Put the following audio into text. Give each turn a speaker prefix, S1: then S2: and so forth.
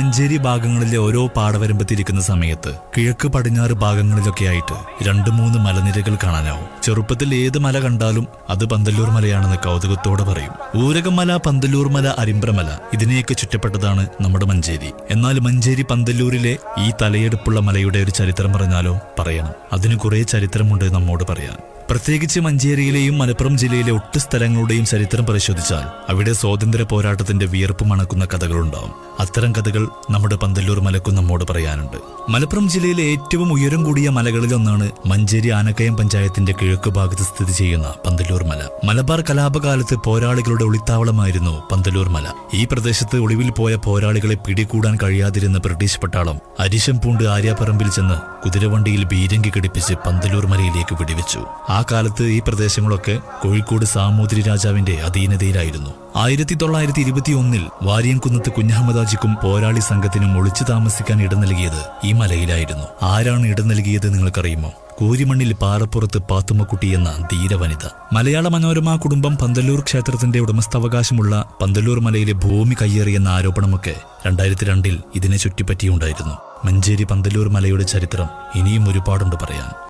S1: മഞ്ചേരി ഭാഗങ്ങളിലെ ഓരോ പാടവരമ്പത്തിരിക്കുന്ന സമയത്ത് കിഴക്ക് പടിഞ്ഞാറ് ഭാഗങ്ങളിലൊക്കെ ആയിട്ട് രണ്ട് മൂന്ന് മലനിരകൾ കാണാനാവും. ചെറുപ്പത്തിൽ ഏത് മല കണ്ടാലും അത് പന്തല്ലൂർ മലയാണെന്ന് കൗതുകത്തോടെ പറയും. ഊരകമല പന്തല്ലൂർ മല അരിമ്പ്രമല ഇതിനെയൊക്കെ ചുറ്റപ്പെട്ടതാണ് നമ്മുടെ മഞ്ചേരി. എന്നാൽ മഞ്ചേരി പന്തല്ലൂരിലെ ഈ തലയെടുപ്പുള്ള മലയുടെ ഒരു ചരിത്രം പറഞ്ഞാലോ? പറയണം. അതിന് കുറേ ചരിത്രമുണ്ട് നമ്മോട് പറയാൻ. പ്രത്യേകിച്ച് മഞ്ചേരിയിലെയും മലപ്പുറം ജില്ലയിലെ ഒട്ടു സ്ഥലങ്ങളുടെയും ചരിത്രം പരിശോധിച്ചാൽ അവിടെ സ്വാതന്ത്ര്യ പോരാട്ടത്തിന്റെ വിയർപ്പ് മണക്കുന്ന കഥകളുണ്ടാവും. അത്തരം കഥകൾ നമ്മുടെ പന്തല്ലൂർ മലക്കും നമ്മോട് പറയാനുണ്ട്. മലപ്പുറം ജില്ലയിലെ ഏറ്റവും ഉയരം കൂടിയ മലകളിലൊന്നാണ് മഞ്ചേരി ആനക്കയം പഞ്ചായത്തിന്റെ കിഴക്ക് ഭാഗത്ത് സ്ഥിതി ചെയ്യുന്ന പന്തല്ലൂർ മല. മലബാർ കലാപകാലത്ത് പോരാളികളുടെ ഒളിത്താവളമായിരുന്നു പന്തല്ലൂർ മല. ഈ പ്രദേശത്ത് ഒളിവിൽ പോയ പോരാളികളെ പിടികൂടാൻ കഴിയാതിരുന്ന ബ്രിട്ടീഷ് പട്ടാളം അരിശം പൂണ്ട് ആര്യാപ്പറമ്പിൽ ചെന്ന് കുതിരവണ്ടിയിൽ ബീരങ്കി ഘടിപ്പിച്ച് പന്തല്ലൂർ മലയിലേക്ക് വെടിവെച്ചു. ആ കാലത്ത് ഈ പ്രദേശങ്ങളൊക്കെ കോഴിക്കോട് സാമൂതിരി രാജാവിന്റെ അധീനതയിലായിരുന്നു. ആയിരത്തി തൊള്ളായിരത്തി ഇരുപത്തി ഒന്നിൽ വാര്യംകുന്നത്ത് കുഞ്ഞഹമ്മദാജിക്കും പോരാളി സംഘത്തിനും ഒളിച്ചു താമസിക്കാൻ ഇടം നൽകിയത് ഈ മലയിലായിരുന്നു. ആരാണ് ഇടം നൽകിയത് നിങ്ങൾക്കറിയുമോ? കൂരിമണ്ണിൽ പാറപ്പുറത്ത് പാത്തുമ്മക്കുട്ടി എന്ന ധീരവനിത. മലയാള മനോരമ കുടുംബം പന്തല്ലൂർ ക്ഷേത്രത്തിന്റെ ഉടമസ്ഥാവകാശമുള്ള പന്തല്ലൂർ മലയിലെ ഭൂമി കയ്യേറിയെന്ന ആരോപണമൊക്കെ രണ്ടായിരത്തി രണ്ടിൽ ഇതിനെ ചുറ്റിപ്പറ്റിയുണ്ടായിരുന്നു. മഞ്ചേരി പന്തല്ലൂർ മലയുടെ ചരിത്രം ഇനിയും ഒരുപാടുണ്ട് പറയാൻ.